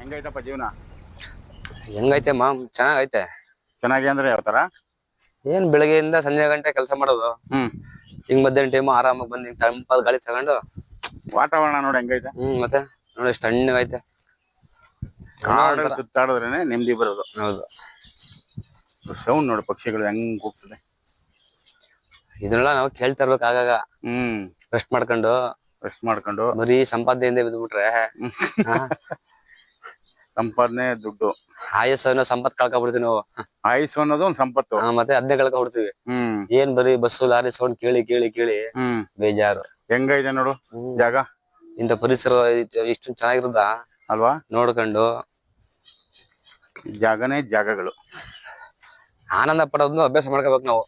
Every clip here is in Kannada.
ಹೆಂಗೈತಪ್ಪ ಜೀವನ? ಹೆಂಗೈತೆ ಮಾಮ್ ಚೆನ್ನಾಗೈತೆ. ಚೆನ್ನಾಗಿ ಅಂದ್ರೆ ಯಾವ ತರ ಏನ್ ಬೆಳಗ್ಗೆಯಿಂದ ಸಂಜೆ ಗಂಟೆ ಕೆಲಸ ಮಾಡೋದು. ಹ್ಮ್. ಹಿಂಗ್ ಮಧ್ಯಾಹ್ನ ಟೈಮ್ ಆರಾಮಾಗಿ ಬಂದು ತಂಪಾದ ಗಾಳಿ ತಗೊಂಡು. ವಾತಾವರಣ ನೋಡಿ ಹೆಂಗೈತೆ? ಹ್ಮ್ ಮತ್ತೆ ನೋಡಿ ಸಣ್ಣಗೈತೆ ತಣ್ಣಗೈತೆ ಕಾಡಲ್ಲಿ ಸುತ್ತಾಡಿದ್ರೇನೆ ನೆಮ್ಮದಿ ಬರೋದು. ಹೌದು. ಸೌಂಡ್ ನೋಡು ಪಕ್ಷಿಗಳು ಹೆಂಗ್ ಹೋಗ್ತದೆ ಇದನ್ನೆಲ್ಲ ನಾವು ಕೇಳ್ತಾ ಇರ್ಬೇಕು ಆಗಾಗ. ಹ್ಮ್. ರೆಸ್ಟ್ ಮಾಡ್ಕೊಂಡು. ರೆಸ್ಟ್ ಮಾಡ್ಕೊಂಡು. ಬರೀ ಸಂಪಾದನೆಯಿಂದ ಬಿದ್ಬಿಟ್ರೆ. ಹಾ, ಸಂಪಾದನೆ ದುಡ್ಡು. ಆಯಸ್ಸನ್ನ ಸಂಪತ್ ಕಳ್ಕೊಬಿಡ್ತೀವಿ ನಾವು. ಆಯುಸ್ ಅನ್ನೋದು ಒಂದ್ ಸಂಪತ್ತು. ಮತ್ತೆ ಅದನ್ನೇ ಕಳ್ಕೊಬಿಡ್ತೀವಿ. ಹ್ಮ್. ಏನ್ ಬರೀ ಬಸ್ಸು ಲಾರಿ ಸೌಂಡ್ ಕೇಳಿ ಕೇಳಿ ಕೇಳಿ. ಹ್ಮ್. ಬೇಜಾರು. ಹೆಂಗೈತೆ ನೋಡು ಜಾಗ? ಇಂತ ಪರಿಸರ ಇಷ್ಟು- ಚೆನ್ನಾಗಿರೋದ ಅಲ್ವಾ? ನೋಡ್ಕೊಂಡು. ಜಾಗನೇ ಜಾಗಗಳು. ಆನಂದ ಪಡೋದನ್ನು ಅಭ್ಯಾಸ ಮಾಡ್ಕೋಬೇಕು ನಾವು.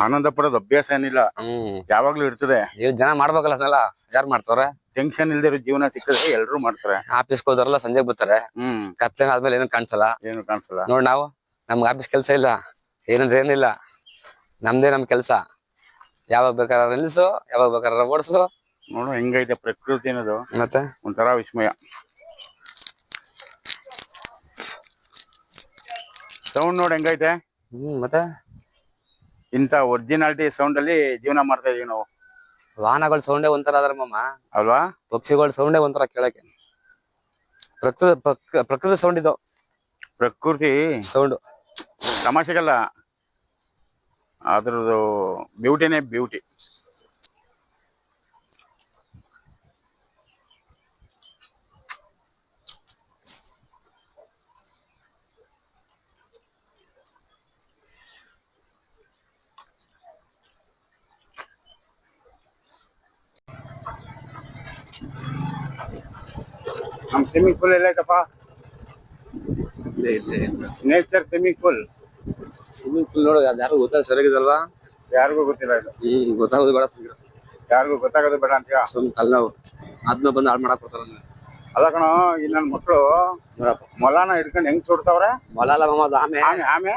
ಆನಂದ ಪಡೋದು ಅಭ್ಯಾಸ ಏನಿಲ್ಲ. ಹ್ಮ್. ಯಾವಾಗ್ಲೂ ಇರ್ತದೆ. ಇವ್ ಜನ ಮಾಡ್ಬೇಕಲ್ಲ ಸಲ ಯಾರು ಮಾಡ್ತಾವ್ರೆ? ಟೆನ್ಷನ್ ಇಲ್ದಿರೋ ಜೀವನ ಸಿಕ್ಕಿದ್ರೆ ಎಲ್ರು ಮಾಡ್ತಾರೆ. ಆಫೀಸ್ಗೆ ಹೋದ್ರಲ್ಲ ಸಂಜೆ ಬರ್ತಾರೆ. ಹ್ಮ್. ಕತ್ಲೆ ಆದ್ಮೇಲೆ ಏನು ಕಾಣಿಸಲ್ಲ. ಏನು ಕಾಣಿಸಲ್ಲ. ನೋಡ್ ನಾವು ನಮ್ಗೆ ಆಫೀಸ್ ಕೆಲಸ ಇಲ್ಲ. ಏನಂದ್ರೆ ಏನಿಲ್ಲ. ನಮ್ದೇ ನಮ್ ಕೆಲಸ. ಯಾವಾಗ ಬೇಕಾದ್ರೆ ನಿಲ್ಸು ಯಾವಾಗ ಬೇಕಾದ್ರೆ ಓಡಿಸು. ನೋಡು ಹೆಂಗೈತೆ ಪ್ರಕೃತಿ ಅನ್ನೋದು. ಮತ್ತೆ? ಒಂಥರ ವಿಸ್ಮಯ. ಸೌಂಡ್ ನೋಡಿ ಹೆಂಗೈತೆ? ಹ್ಮ್ ಮತ್ತೆ? ಇಂತ ಒರಿಜಿನಾಲಿಟಿ ಸೌಂಡ್ ಅಲ್ಲಿ ಜೀವನ ಮಾಡ್ತಾ ಇದೀವಿ ನಾವು. ವಾಹನಗಳ ಸೌಂಡೇ ಒಂಥರ ಅದ್ರ ಮಮ್ಮ ಅಲ್ವಾ? ಪಕ್ಷಿಗಳ ಸೌಂಡೇ ಒಂಥರ ಕೇಳಕ್ಕೆ. ಪ್ರಕೃತಿ ಪ್ರಕ್- ಪ್ರಕೃತಿ ಸೌಂಡ್ ಇದು. ಪ್ರಕೃತಿ? ಸೌಂಡ್. ತಮಾಷೆಗಲ್ಲ. ಅದ್ರದ್ದು ಬ್ಯೂಟಿನೇ ಬ್ಯೂಟಿ. ನಮ್ ಸ್ವಿಮ್ಮಿಂಗ್ ಪೂಲ್ ಎಲ್ಲ ಐತಪ್ಪ nature swimming pool swimming pool ನೋಡ ಯಾರು ಗೊತ್ತಾಗ ಸರಿಯಾಗಿದಲ್ವಾ ಯಾರಿಗೂ ಗೊತ್ತಿಲ್ಲ ಇದು. ಹ್ಮ್ ಗೊತ್ತಾಗೋದು ಬೇಡ ಸುಮ್ನೆ ಯಾರಿಗೂ ಗೊತ್ತಾಗೋದು ಬೇಡ ಅಂತೀಯ? ಸುಮ್ ತಲೆನೋವು. ಅದನ್ನ ಬಂದು ಹಾಳು ಮಾಡಕ್ ಬರ್ತಾರ ಅಲ್ಲ ಕಣೋ ಈ ನನ್ನ ಮಕ್ಕಳು ನೋಡಪ್ಪ. ಮೊಲಾನ ಹಿಡ್ಕೊಂಡು ಹೆಂಗ್ ಸುಡ್ತಾವ್ರೆ? ಮೊಲ ಅಲ್ಲ ಅದು ಆಮೆ. ಆಮೆ ಆಮೆ?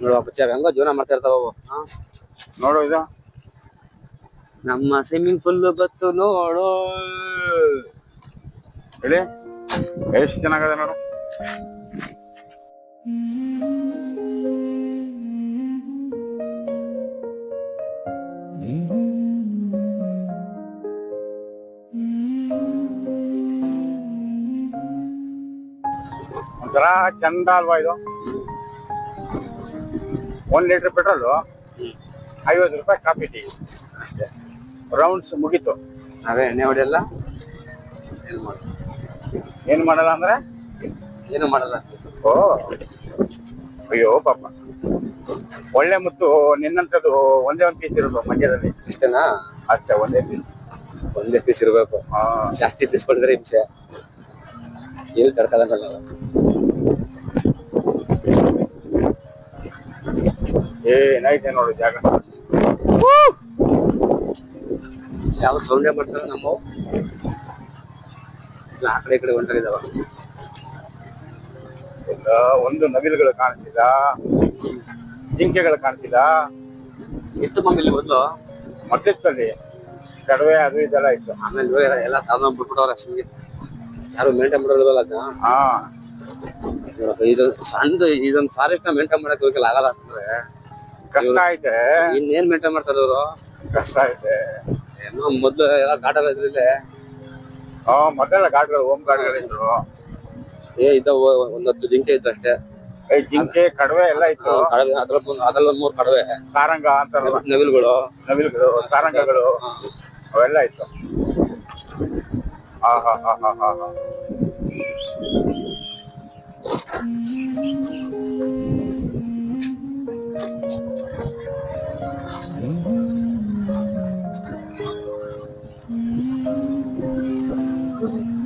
ನೋಡುವ ಬಚ್ಚ ಹೆಂಗೋ ಜೀವನ ಮಾಡ್ತಾ ಇರ್ತಾವ ಅವು. ಹಾ. ನೋಡು ಇದು. ನಮ್ಮ ಸ್ವಿಮ್ಮಿಂಗ್ ಪೂಲ್ ಬತ್ತು ನೋಡು. ಹೇಳಿ. ಎಷ್ಟು ಚೆನ್ನಾಗದೆ ನೋಡು? ಒಂಥರ ಚಂದ ಅಲ್ವಾ ಇದು? ಒಂದ್ ಲೀಟರ್ ಪೆಟ್ರೋಲ್ ಐವತ್ತು ರೂಪಾಯಿ ಕಾಫಿ ಟೀ. ಅಷ್ಟೇ. ರೌಂಡ್ಸ್ ಮುಗೀತು. ಅದೇ ಎಣ್ಣೆ ಹೊಡೆಯಲ್ಲ? ಏನು ಮಾಡ ಏನ್ ಮಾಡಲ್ಲ ಅಂದ್ರೆ? ಏನು ಮಾಡಲ್ಲ? ಓ ಅಯ್ಯೋ ಪಾಪ. ಒಳ್ಳೆ ಮುತ್ತು ನಿನ್ನಂತದ್ದು ಒಂದೇ ಒಂದು ಪೀಸ್ ಇರೋದು ಮಂಡ್ಯದಲ್ಲಿ ಇಷ್ಟನಾ? ಅಷ್ಟೇ ಒಂದೇ ಪೀಸ್ ಒಂದೇ ಪೀಸ್ ಇರಬೇಕು. ಜಾಸ್ತಿ ಪೀಸ್ ಕೊಡಿದ್ರೆ ಹಿಂಸೆ. ಎಲ್ಲಿ ತರ್ಕಲ್ಲ ಏನಾಯ್ತೆ ನೋಡು ಜಾಗ. ಯಾವ ಸೌಂಡೇ ಮಾಡ್ತಾರೆ ನಮ್ಮ ಆ ಕಡೆ ಈ ಕಡೆ ಹೊಂಟಾಗಿದಾವ ಇಲ್ಲ, ಒಂದು ನವಿಲುಗಳು ಕಾಣಿಸಿಲ್ಲ ಜಿಂಕೆಗಳು ಕಾಣಿಸಿಲ್ಲ ಇತ್ತು ಮಮ್ಮಿ ಇಲ್ಲಿ ಮೊದ್ಲು. ಮತ್ತಿತ್ತಲ್ಲಿ ಕಡವೆ ಅದು ಇದೆಲ್ಲ ಇತ್ತು. ಆಮೇಲೆ ಇವಾಗ ಎಲ್ಲ- ತಗೊಂಡ್ ಬಿಟ್ಬಿಟ್ಟವ್ರೆ ಸುಮ್ಗೆ ಯಾರು ಮೇಂಟೈನ್ ಮಾಡೋದಿಲ್ಲ ಅದನ್ನ ಹಾ. ಇದು ಸಣ್ಣದು ಇದೊಂದು ಫಾರೆಸ್ಟ್ನ ಮೇಂಟೈನ್ ಮಾಡಕ್ ಹೋಗಲ್ಲ ಆಗಲ್ಲ ಅಂತಂದ್ರೆ ಕಷ್ಟ ಐತೆ. ಇನ್ನೇನ್ ಮೇಂಟೈನ್ ಮಾಡ್ತಾರೆ ಅವರು ಕಷ್ಟ ಐತೆ. ಏನೋ ಮೊದ್ಲು ಎಲ್ಲ ಕಾಟಲ್ಲ ಇದ್ರಿಲ್ಲೇ. ಹಾ ಮೊದಲೆಲ್ಲ ಗಾಡ್ಗಳು ಓಮ್ ಗಾಡ್ಗಳಿದ್ರು ಏ ಇದ್ದಾವ ಒಂದತ್ತು ಹತ್ತು ಜಿಂಕೆ ಇತ್ತು ಅಷ್ಟೇ. ಏ, ಜಿಂಕೆ ಕಡವೆ ಎಲ್ಲ ಇತ್ತು. ಕಡವೆ ಅದ್ರಲ್ಲಿ ಒಂದು ಅದ್ರಲ್ಲಿ ಮೂರು ಕಡವೆ. ಸಾರಂಗ ಅಂತ ನವಿಲುಗಳು. ನವಿಲುಗಳು ಸಾರಂಗಗಳು. ಅವೆಲ್ಲ ಇತ್ತು. ಆ, ಹಾ, ಹಾ, ಹಾ, ಹಾ, ಹಾ. Amém.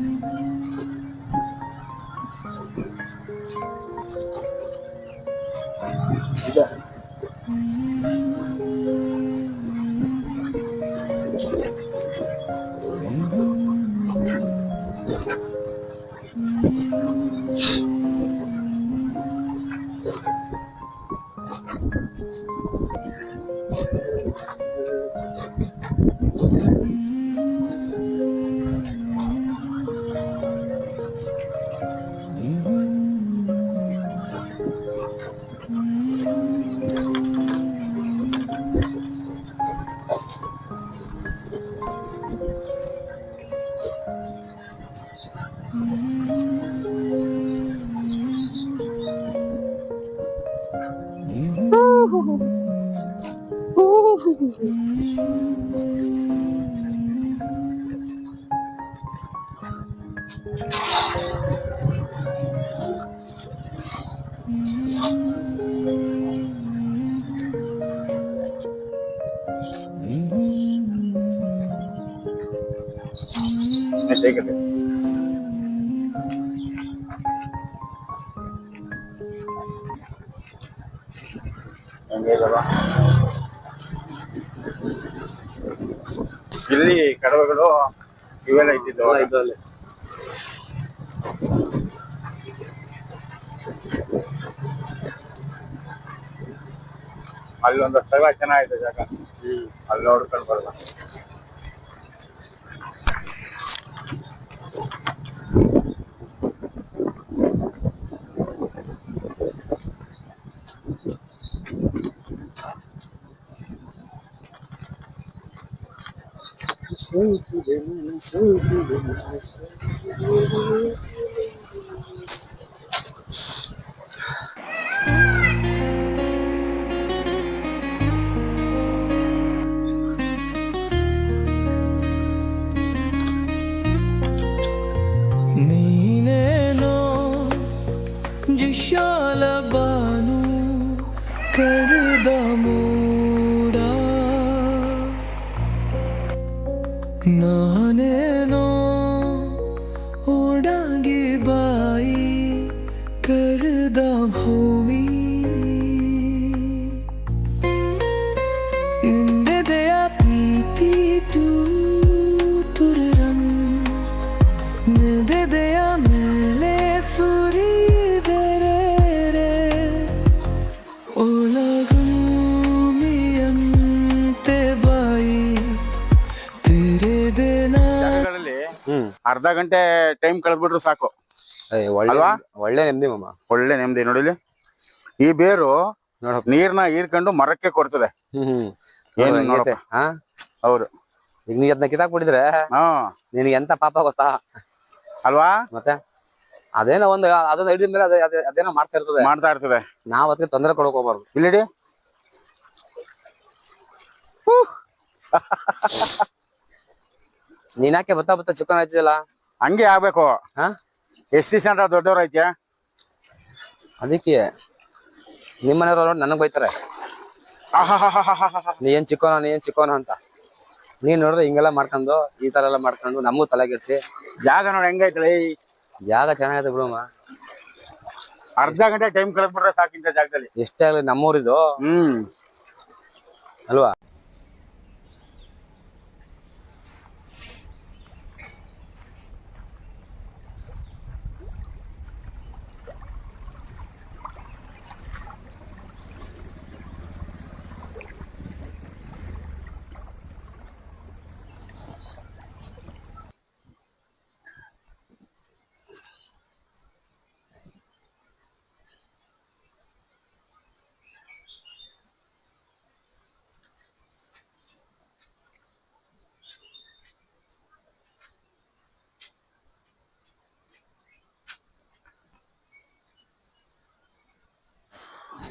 Take a bit. ಹೆಂಗಿದವ ಇಲ್ಲಿ ಕಡವೆಗಳು ಇವೆಲ್ಲ ಇದ್ದಿದ್ದು ಇದರಲ್ಲಿ ಅಲ್ಲೊಂದು ಸ್ಥಳ ಚೆನ್ನಾಗಿದೆ ಜಾಗ. ಅಲ್ಲಿ ನೋಡ್ಕೊಂಡು ಬರಲ್ಲ ನೀನೇನೋ ನಾನೇನೋ ಓಡಾಗಿ ಬಾಯಿ ಕರೆದ ಭೂಮಿ ನಿಂದೆದೆಯ ಪ್ರೀತಿ ತೂತುರಂ ನೆದೆದೆಯ ಮೇಲೆ ಸುರಿದರೆ ಒಳಗುಮಿಯಂತೆ ಅರ್ಧ ಗಂಟೆ ಟೈಮ್ ಕಳೆದ್ಬಿಟ್ರು ಸಾಕು. ಒಳ್ಳೆ ಅಲ್ವಾ? ಒಳ್ಳೆ ನೆಮ್ಮದಿ ಮಾಮ. ಒಳ್ಳೆ ನೆಮ್ಮದಿ ನೋಡಿಲಿ ಈ ಬೇರು ನೋಡಪ್ಪ. ನೀರ್ನ ಹೀರ್ಕೊಂಡು ಮರಕ್ಕೆ ಕೊಡ್ತದೆ. ಹ್ಮ್ ಹ್ಮ್. ಏನ್ ನೋಡು, ಹೆಂಗೈತೆ? ಹಾ ಹೌದು. ಈಗ ನೀ ಅದನ್ನ ಕಿತ್ತಾಕ್ಬಿಟ್ಟಿದ್ರೆ ಹಾ. ನಿನಗೆ ಎಂತ ಪಾಪ ಗೊತ್ತಾ? ಅಲ್ವಾ? ಮತ್ತೆ? ಅದೇನೋ ಒಂದು ಅದೊಂದು ಹಿಡಿದ ಮೇಲೆ ಅದೇ ಅದೇ- ಅದೇನೋ ಮಾಡ್ತಾ ಇರ್ತದೆ. ಮಾಡ್ತಾ ಇರ್ತದೆ. ನಾವ್ ಅದಕ್ಕೆ ತೊಂದರೆ ಕೊಡಕ್ ಹೋಗ್ಬಾರ್ದು. ಇಲ್ಲಿಡಿ? ನೀನ್ ಯಾಕೆ ಬತ್ತಾ ಬತ್ತಾ ಚಿಕನ್ ಹಚ್ಚಿದಲ್ಲ ಹಂಗೆ ಆಗ್ಬೇಕು. ಹಾ? ಟಿ ದಿವಸ ಅಂತ ದೊಡ್ಡವ್ರ ಐತೆ. ಅದಕ್ಕೆ ನಿಮ್ಮನೆಯವ್ರು ನೋಡಿ ನನಗೆ ಬೈತಾರೆ. ನೀ ಏನ್ ಚಿಕ್ಕೋನ ನೀ ಏನ್ ಚಿಕ್ಕೋನ ಅಂತ. ನೀನ್ ನೋಡ್ರೆ ಹಿಂಗೆಲ್ಲ ಮಾಡ್ಕೊಂಡು ಈ ತರ ಎಲ್ಲ ಮಾಡ್ಕೊಂಡು ನಮಗೂ ತಲೆ ಕೆಡ್ಸಿ ಜಾಗ ನೋಡಿ ಹೆಂಗೈತಲ್ಲ ಈ ಜಾಗ ಚೆನ್ನಾಗೈತೆ ಬಿಡಮ್ಮ ಅರ್ಧ ಗಂಟೆ ಟೈಮ್ ಕಳೆದ್ಬಿಟ್ರೆ ಸಾಕಿಂತ ಜಾಗದಲ್ಲಿ. ಎಷ್ಟೇ ಆಗ್ಲಿ ನಮ್ಮೂರಿದು. ಹ್ಮ್. ಅಲ್ವಾ?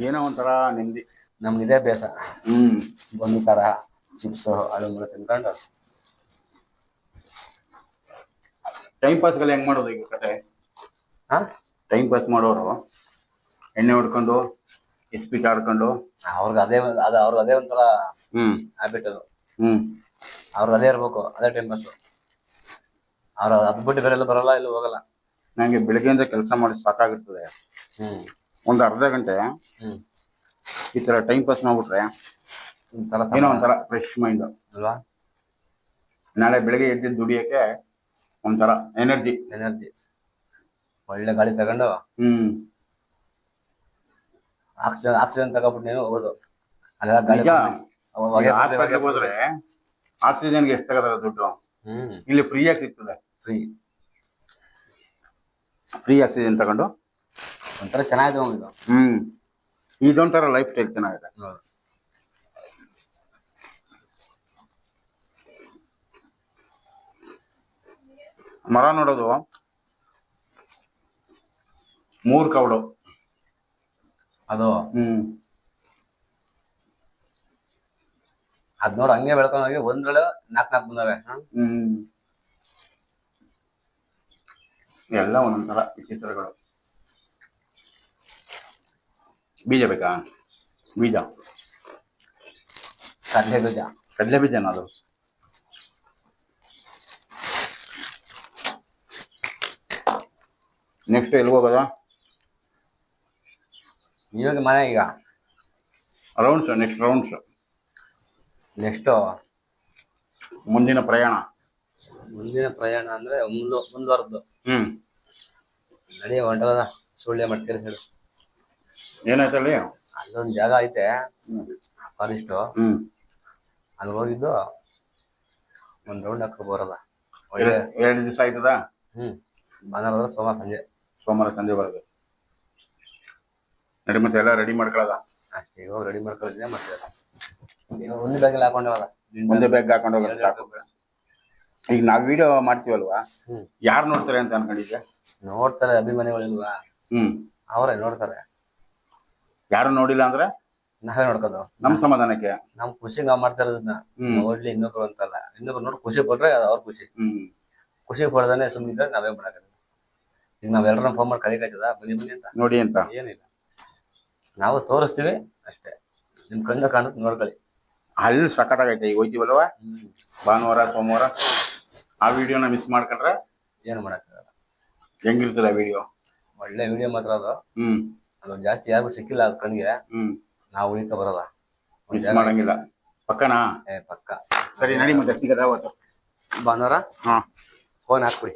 ಏನೋ ಒಂಥರ ನೆಮ್ಮದಿ. ನಮ್ಗೆ ಇದೇ ಬೇಸ ಹ್ಮ್. ಬಂದು ತರ ಚಿಪ್ಸ್ ಅದು ತಿನ್ಕೊಂಡು ಟೈಮ್ ಪಾಸ್ಗಳು ಹೆಂಗ್ ಮಾಡೋದು ಈಗ ಕತೆ ಹಾ? ಟೈಮ್ ಪಾಸ್ ಮಾಡೋರು ಎಣ್ಣೆ ಹೊಡ್ಕೊಂಡು ಇಸ್ಪೀಟ್ ಆಡ್ಕೊಂಡು ಅವ್ರಿಗೆ ಅದೇ ಅದ ಅದು ಅವ್ರಿಗೆ ಅದೇ ಒಂಥರ ಹ್ಮ್. ಹ್ಯಾಬಿಟ್ ಅದು. ಹ್ಮ್. ಅವ್ರಿಗೆ ಅದೇ ಇರ್ಬೇಕು ಅದೇ ಟೈಮ್ ಪಾಸ್ ಅವ್ರ ಅದ್ ಬೇರೆಲ್ಲ ಬೇರೆ ಬರಲ್ಲ ಇಲ್ಲ ಹೋಗಲ್ಲ. ನಂಗೆ ಬೆಳಿಗ್ಗೆಯಿಂದ ಕೆಲಸ ಮಾಡಿ ಸಾಕಾಗಿರ್ತದೆ ಹ್ಮ್. ಒಂದು ಅರ್ಧ ಗಂಟೆ ಈ ತರ ಟೈಮ್ ಪಾಸ್ ಮಾಡ್ಬಿಟ್ರೆ ಒಂಥರ ಏನೋ ಒಂಥರ ಫ್ರೆಶ್ ಮೈಂಡ್ ಅಲ್ವಾ? ನಾಳೆ ಬೆಳಿಗ್ಗೆ ಎದ್ದು ದುಡಿಯಕ್ಕೆ ಒಂಥರ ಎನರ್ಜಿ ಎನರ್ಜಿ ಒಳ್ಳೆ ಗಾಳಿ ತಗೊಂಡು ಹ್ಮ್. ಆಕ್ಸಿಜನ್ ಆಕ್ಸಿಜನ್ ತಗೊಬಿಟ್ಟು ನೀನು ಹೋಗೋದು. ಅಲ್ಲೆಲ್ಲ ಗಾಳಿ ಹೋದ್ರೆ ಆಕ್ಸಿಜನ್ಗೆ ಎಷ್ಟು ತಗೋತಾರೆ ದುಡ್ಡು? ಹ್ಮ್. ಇಲ್ಲಿ ಫ್ರೀಯಾಗಿ ಸಿಗ್ತದೆ. ಫ್ರೀ ಫ್ರೀ ಆಕ್ಸಿಜನ್ ತಗೊಂಡು ಒಂಥರ ಚೆನ್ನಾಗಿದೆ ಇದು. ಹ್ಮ್. ಇದೊಂಥರ ಲೈಫ್ ಸ್ಟೈಲ್ ಚೆನ್ನಾಗಿದೆ. ಮರ ನೋಡೋದು. ಮೂರ್ ಕವಡು ಅದು? ಹ್ಮ್. ಅದ್ ನೋಡ್ ಹಂಗೆ ಬೆಳ್ಕೊಂಡ್ ಹೋಗಿ ನಾಕ್ ನಾಕ್ ಬಂದವೆ? ಹ್ಮ್. ಎಲ್ಲ ಒಂದೊಂಥರ ವಿಚಿತ್ರಗಳು. ಬೀಜ ಬೇಕಾ ಬೀಜ. ಕಡಲೆ ಬೀಜ. ಕಡಲೆ ಬೀಜನ ಅದು ನೆಕ್ಸ್ಟ್ ಎಲ್ಲಿ ಹೋಗೋದ? ಇವಾಗ ಮನೆ ಈಗ. ರೌಂಡ್ಸ್ ನೆಕ್ಸ್ಟ್ ರೌಂಡ್ಸ್ ನೆಕ್ಸ್ಟ್ ಮುಂದಿನ ಪ್ರಯಾಣ. ಮುಂದಿನ ಪ್ರಯಾಣ ಅಂದ್ರೆ ಮುಂದು ಮುಂದುವರೆದು. ಹ್ಮ್. ನಡೆಯ ಹೊಂಟದ ಸುಳ್ಳೆ ಮಟ್ಕೇರಿ ಸೈಡ್ ಏನಾಯ್ತಲ್ಲಿ? ಅಲ್ಲೊಂದು ಜಾಗ ಐತೆ. Forest hmm. ಅಲ್ಲಿ ಹೋಗಿದ್ದು ಒಂದ್ ರೌಂಡ್ ಹಾಕ ಬರೋದ. ಒಳ್ಳೆ ಎರಡು ದಿವಸ ಆಯ್ತದ? ಹ್ಮ್. ಭಾನುವಾರ ಸೋಮವಾರ ಸಂಜೆ. ಸೋಮವಾರ ಸಂಜೆ ಬರೋದು. ನಡಿ ಮತ್ತೆ ಎಲ್ಲ ರೆಡಿ ಮಾಡ್ಕೊಳ್ಳೋದ ಅಷ್ಟೇ ಇವಾಗ ರೆಡಿ ಮಾಡ್ಕೊಳ್ತೀನಿ ಮತ್ತೆ. ಒಂದು ಬ್ಯಾಗಲ್ಲಿ ಹಾಕೊಂಡವಲ್ಲ ಒಂದೇ ಬ್ಯಾಗ್ ಹಾಕೊಂಡು ಹೋಗೋದು ಸಾಕು. ಈಗ ನಾವ್ ವಿಡಿಯೋ ಮಾಡ್ತೀವಲ್ವಾ? ಹ್ಮ್. ಯಾರು ನೋಡ್ತಾರೆ ಅಂತ ಅನ್ಕೊಂಡಿದ್ದೆ? ನೋಡ್ತಾರೆ ಅಭಿಮಾನಿಗಳಿಲ್ವಾ? ಹ್ಮ್. ಅವರೇ ನೋಡ್ತಾರೆ. ಯಾರು ನೋಡಿಲ್ಲ ಅಂದ್ರೆ? ನಾವೇ ನೋಡ್ಕೋದು ನಮ್ ಸಮಾಧಾನಕ್ಕೆ. ನಮ್ ಖುಷಿ ನಾವ್ ಮಾಡ್ತಾ ಇರೋದನ್ನ ಹ್ಮ್. ನೋಡ್ಲಿ ಇನ್ನೊಬ್ರು ಅಂತಲ್ಲ. ಇನ್ನೊಬ್ರು ನೋಡಿ ಖುಷಿ ಪಡ್ರೆ ಅದು ಅವ್ರ ಖುಷಿ. ಹ್ಮ್. ಖುಷಿ ಪಡ್ದಾನೆ ಸುಮ್ಮನಿದ್ರೆ ನಾವೇ ಮಾಡಕ ಈಗ ನಾವೆಲ್ಲರೂ ಫೋನ್ ಮಾಡಿ ಕಲಿಕಾಯ್ತದ ಬನ್ನಿ ಬನ್ನಿ ಅಂತ. ನೋಡಿ ಅಂತ. ಏನಿಲ್ಲ. ನಾವು ತೋರಿಸ್ತೀವಿ ಅಷ್ಟೇ. ನಿಮ್ ಕಣ್ಣು ಕಾಣುತ್ತೆ ನೋಡ್ಕೊಳ್ಳಿ. ಅಲ್ಲಿ ಸಖತ್ತಾಗೈತೆ ಈಗ ಹೋಯ್ತೀವಲ್ವ? ಭಾನುವಾರ ಸೋಮವಾರ. ಆ ವಿಡಿಯೋನ ಮಿಸ್ ಮಾಡ್ಕೊಂಡ್ರೆ ಏನು ಮಾಡಕ್ಕಾಗಲ್ಲ. ಹೆಂಗಿರ್ತದೆ ಆ ವಿಡಿಯೋ ಒಳ್ಳೆ ವಿಡಿಯೋ ಮಾತ್ರ ಅದು. ಹ್ಮ್. ಅದು ಜಾಸ್ತಿ ಯಾರಿಗೂ ಸಿಕ್ಕಿಲ್ಲ ಅದು ಕಣ್ಣಿಗೆ ಹ್ಮ್. ನಾವು ಉಳಿಕ ಬರಲ್ಲ ಒಂದ್ ಮಿಸ್ ಜಾಗ ಮಾಡಂಗಿಲ್ಲ. ಪಕ್ಕನಾ? ಏ ಪಕ್ಕ. ಸರಿ ನಡಿ ಮತ್ತೆ ಸಿಗದ ಅವತ್ತು. ಭಾನುವಾರ? ಹಾ. ಫೋನ್ ಹಾಕ್ಬಿಡಿ.